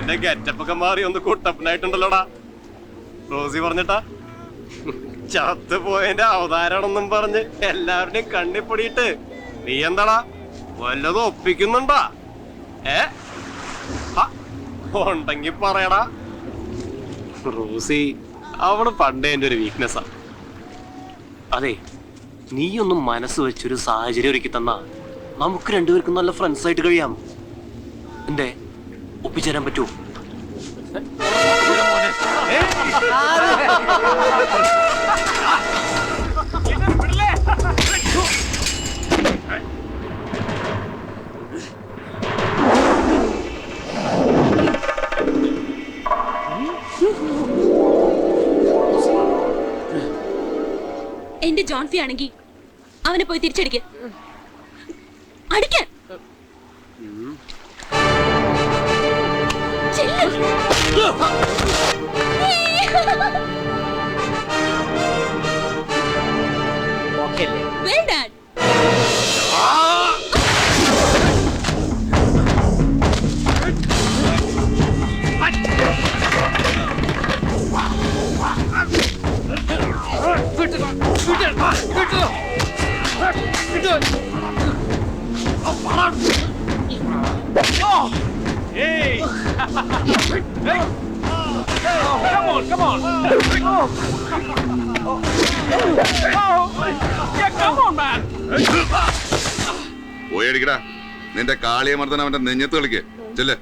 എന്റെ ഗെറ്റപ്പൊക്കെ മാറി ഒന്ന് കുട്ടപ്പനായിട്ടുണ്ടല്ലോടാ. റോസി പറഞ്ഞിട്ടാ. ചത്ത് പോയതിന്റെ ഒന്നും പറഞ്ഞ് എല്ലാവരുടെയും കണ്ണിപ്പൊടിയിട്ട് നീ എന്താടാ? വല്ലതും ഒപ്പിക്കുന്നുണ്ടാ? ഏ? ഹ, ഉണ്ടെങ്കി പറയടാ. റൂസി അവൾ പണ്ടേ എന്റെ ഒരു വീക്ക്നെസ്സാ അതെ നീയൊന്നും മനസ്സ് വെച്ചൊരു സാഹചര്യം ഒരുക്കി തന്നാ നമുക്ക് രണ്ടുപേർക്കും നല്ല ഫ്രണ്ട്സ് ആയിട്ട് കഴിയാം. എന്തേ ഒപ്പിച്ചേരാൻ പറ്റുമോ? എന്റെ ജോൺഫി ആണെങ്കിൽ അവനെ പോയി തിരിച്ചടിക്ക്. അടിക്കാൻ. ചെല്ല്. Well done. പോയടിക്കടാ നിന്റെ കാളിയമർദ്ദനം അവന്റെ നെഞ്ഞത്ത് കളിക്ക്. ചെല്ല്.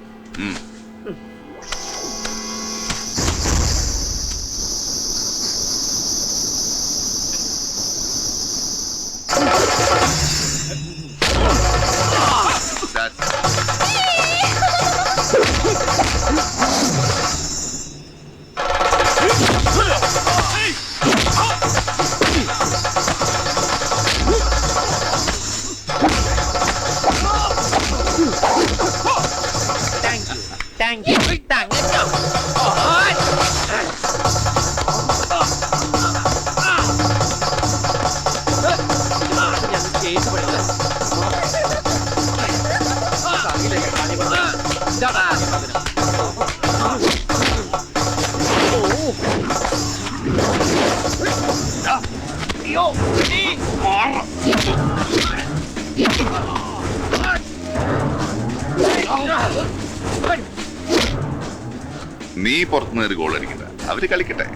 നീ പുറത്തുനിന്ന് ഒരു ഗോൾ അടിക്കണ്ട. അവർ കളിക്കട്ടെ.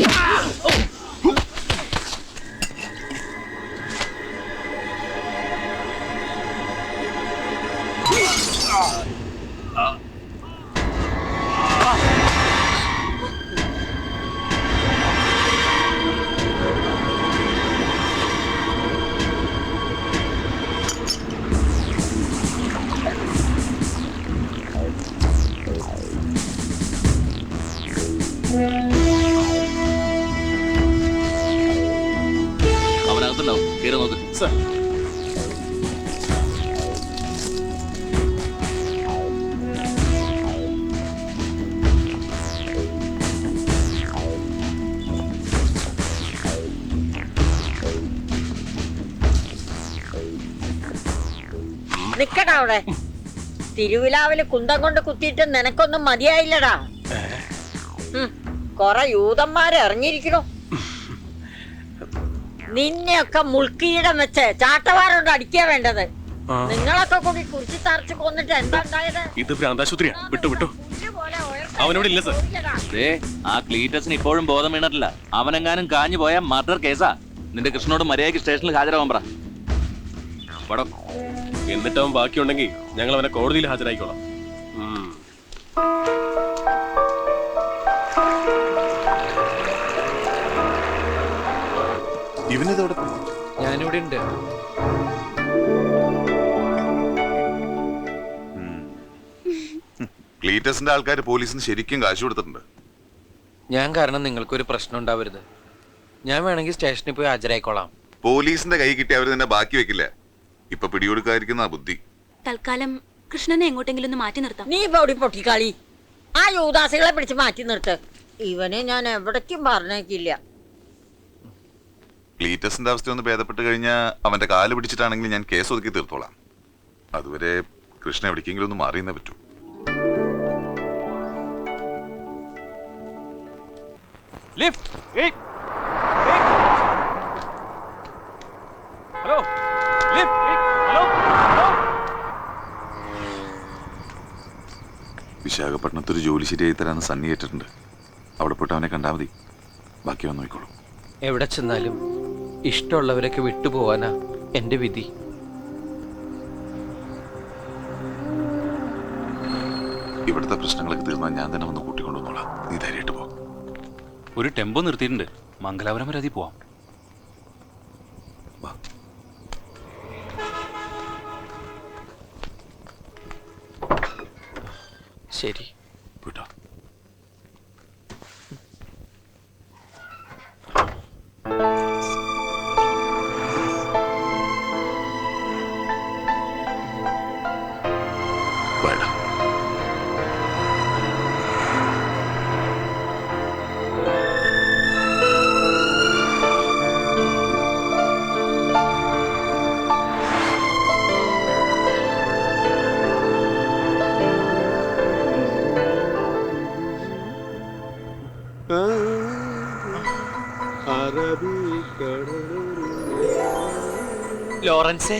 അവനകത്തുണ്ടാവും നിക്കടാ അവിടെ. തിരുവിലാവിൽ കുന്തം കൊണ്ട് കുത്തിയിട്ട് നിനക്കൊന്നും മതിയായില്ലടാ. കൊറേ യൂതന്മാരെ ഇറങ്ങിയിരിക്കണു നിന്നെയൊക്കെ മുൾക്കീടം വെച്ച് ചാട്ടവാറുണ്ട് അടിക്കാ വേണ്ടത്. നിങ്ങളൊക്കെ കൂടി കുറിച്ച് തറച്ച് കൊന്നിട്ട് എന്താ ഉണ്ടായത്? ഇത് ഭ്രാന്താശുപത്രിയാ. വിട്ടു വിട്ടു. അവനിവിടെ ഇല്ല, സർ. ദേ ആ ക്ലീറ്റസിന് ഇപ്പോഴും ബോധം വീണിട്ടില്ല. അവനെങ്ങാനും കാഞ്ഞു പോയ മർഡർ കേസാ. നിന്റെ കൃഷ്ണനോട് മര്യാദയ്ക്ക് സ്റ്റേഷനിൽ ഹാജരാവാൻ പറ. പടം. എന്നിട്ട് അവൻ ബാക്കിയുണ്ടെങ്കിൽ ഞങ്ങൾ അവനെ കോടതിയിൽ ഹാജരായിക്കോളാം. ഉം. ഇവനിതോടെ ഞാനിവിടെ ഉണ്ട്. ക്ലീറ്റസിന്റെ ആൾക്കാർ പോലീസിന് ശരിക്കും കാശ് കൊടുത്തിട്ടുണ്ട്. ഞാൻ കാരണം നിങ്ങൾക്കൊരു പ്രശ്നം ഉണ്ടാവരുത്. ഞാൻ വേണമെങ്കിൽ സ്റ്റേഷനിൽ പോയി ഹാജരായിക്കോളാം. പോലീസിന്റെ കൈ കിട്ടി അവർ നിന്നെ ബാക്കി വെക്കില്ല? ഇപ്പൊ പിടികൊടുക്കാതിരിക്കുന്ന ബുദ്ധി. തൽക്കാലം കൃഷ്ണനെ എങ്ങോട്ടെങ്കിലും ഒന്ന് മാറ്റി നിർത്താം. നീ പൊടി പൊട്ടിക്കാളി ആ യൂദാസികളെ പിടിച്ച് മാറ്റി നിർത്ത്. ഇവനെ ഞാൻ എവിടേക്കും പറഞ്ഞേക്കില്ല. ക്ലീറ്റസിന്റെ അവസ്ഥ ഒന്ന് ഭേദപ്പെട്ട് കഴിഞ്ഞാൽ അവന്റെ കാൽ പിടിച്ചിട്ടാണെങ്കിൽ ഞാൻ കേസ് ഒതുക്കി തീർത്തോളാം. അതുവരെ കൃഷ്ണ എവിടേക്കെങ്കിലും ഒന്ന് മാറിയെന്നേ പറ്റൂ. ലിഫ്റ്റ് വിശാഖപട്ടണത്ത് ഒരു ജോലി ശരിയായി തരാന്ന് സണ്ണി ഏറ്റിട്ടുണ്ട് അവിടെ പോയിട്ട് അവനെ കണ്ടാൽ മതി. ബാക്കി വന്ന് നോക്കിക്കോളൂ. എവിടെ ചെന്നാലും ഇഷ്ടമുള്ളവരൊക്കെ വിട്ടുപോവാനാ എന്റെ വിധി. ഇവിടുത്തെ പ്രശ്നങ്ങളൊക്കെ തീർന്നാൽ ഞാൻ തന്നെ വന്ന് കൂട്ടിക്കൊണ്ടുവന്നോളാം. നീ ധൈര്യമായിട്ട് പോ. ഒരു ടെമ്പോ നിർത്തിയിട്ടുണ്ട്. മംഗലാപുരം വരെ അതിൽ പോവാം. വാ. city. ലോറൻസേ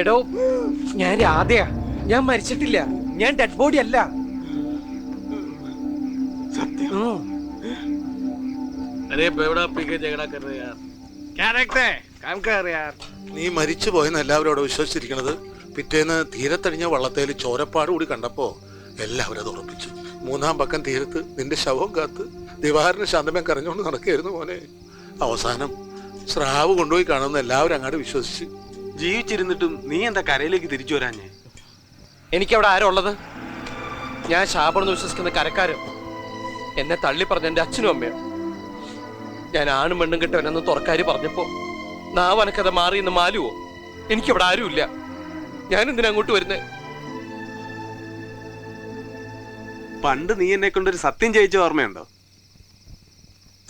എടോ ഞാൻ രാധയാ ഞാൻ മരിച്ചിട്ടില്ല ഞാൻ ഡെഡ് ബോഡി അല്ല ഉം. अरे बेवड़ा पी के झगड़ा कर रहे यार क्या देखते हैं काम कर यार നീ മരിച്ചു പോയെന്ന് എല്ലാവരും അവിടെ വിശ്വസിച്ചിരിക്കണത്? പിറ്റേന്ന് തീരത്തടിഞ്ഞ വള്ളത്തേൽ ചോരപ്പാട് കൂടി കണ്ടപ്പോ എല്ലാവരും അത് ഉറപ്പിച്ചു. മൂന്നാം പക്കം തീരത്ത് നിന്റെ ശവം കാത്ത് ദിവാറിന് ശാന്തമേ കരഞ്ഞുകൊണ്ട് നടക്കുകയായിരുന്നു മോനെ. അവസാനം സ്രാവ് കൊണ്ടുപോയി കാണുന്ന എല്ലാവരും അങ്ങോട്ട് വിശ്വസിച്ച്. ജീവിച്ചിരുന്നിട്ടും നീ എന്താ കരയിലേക്ക് തിരിച്ചു വരാഞ്ഞേ? എനിക്കവിടെ ആരുള്ളത് ഉള്ളത്? ഞാൻ ശാപമെന്ന് വിശ്വസിക്കുന്ന കരക്കാരൻ. എന്നെ തള്ളി പറഞ്ഞ എന്റെ അച്ഛനും അമ്മയും. ഞാൻ ആണും പെണ്ണും കിട്ടവനെന്ന് തുറക്കാര് പറഞ്ഞപ്പോ നാവനക്കഥ എന്ന് മാലുവോ? എനിക്കിവിടെ ആരുമില്ല. ഞാൻ എന്തിനാ അങ്ങോട്ട് വരുന്നേ? പണ്ട് നീ എന്നെ കൊണ്ടൊരു സത്യം ചെയ്യിച്ച ഓർമ്മയുണ്ടോ?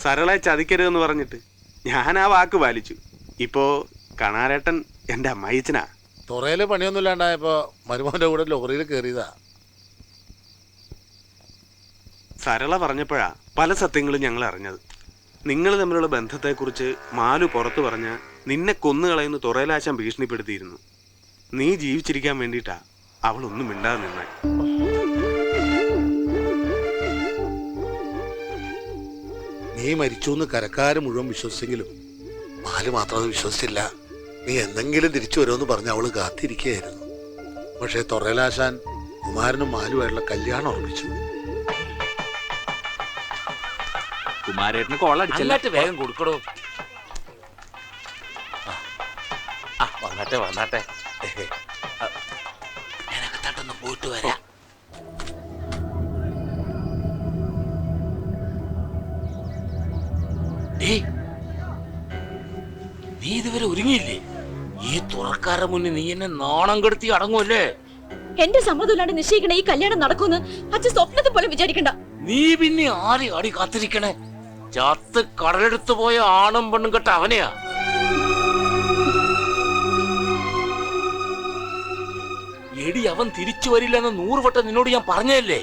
സരളെ ചതിക്കരുതെന്ന് പറഞ്ഞിട്ട് ഞാൻ ആ വാക്ക് പാലിച്ചു. ഇപ്പോ കണാരേട്ടൻ എന്റെ അമ്മായിച്ചനാ തുറയിൽ പണിയൊന്നും ഇല്ലാണ്ടായപ്പോ മരുമോന്റെ കൂടെ ലോറിയിൽ കയറിയതാ സരള പറഞ്ഞപ്പോഴാ പല സത്യങ്ങളും ഞങ്ങൾ അറിഞ്ഞത്. നിങ്ങൾ തമ്മിലുള്ള ബന്ധത്തെക്കുറിച്ച് മാലു പുറത്തു പറഞ്ഞ നിന്നെ കൊന്നുകളയുന്ന തുറയിലാശം ഭീഷണിപ്പെടുത്തിയിരുന്നു. നീ ജീവിച്ചിരിക്കാൻ വേണ്ടിയിട്ടാ അവൾ ഒന്നും മിണ്ടാതെ നിന്നെ. നീ മരിച്ചു എന്ന് കരക്കാര് മുഴുവൻ വിശ്വസിച്ചെങ്കിലും മാലു മാത്രം അത് വിശ്വസിച്ചില്ല. നീ എന്തെങ്കിലും തിരിച്ചു വരുമെന്ന് പറഞ്ഞ് അവൾ കാത്തിരിക്കുകയായിരുന്നു. പക്ഷേ തുറയിലാശാൻ കുമാരനും മാലുമായിട്ടുള്ള കല്യാണം ഉറപ്പിച്ചു. കുമാരേട്ടന് കോളടിച്ചല്ല അങ്ങോട്ട് വേഗം കൊടുക്കടോ. ആ വന്നാട്ടെ വന്നാട്ടെ. ഞാനകത്താട്ടൊന്ന് പോയിട്ട് വരാം. നീ ഇതുവരെ ഒരുങ്ങിയില്ലേ? ഈ തുറക്കാരുടെ മുന്നിൽ നീ എന്നെ നാണം കെടുത്തി അടങ്ങുമല്ലേ എന്റെ സമ്മതമില്ലാണ്ട് നിശ്ചയിക്കണ ഈ കല്യാണം നടക്കുമെന്ന് അച്ഛൻ സ്വപ്നത്തെ പോലെ വിചാരിക്കണ്ട. നീ പിന്നെ ആരെ അടി കാത്തിരിക്കണേ? ചത്ത് കടലെടുത്തു പോയ ആണും പെണ്ണും കെട്ട അവനെയാ? എടി അവൻ തിരിച്ചു വരില്ലെന്ന് നൂറ് വട്ടം നിന്നോട് ഞാൻ പറഞ്ഞതല്ലേ?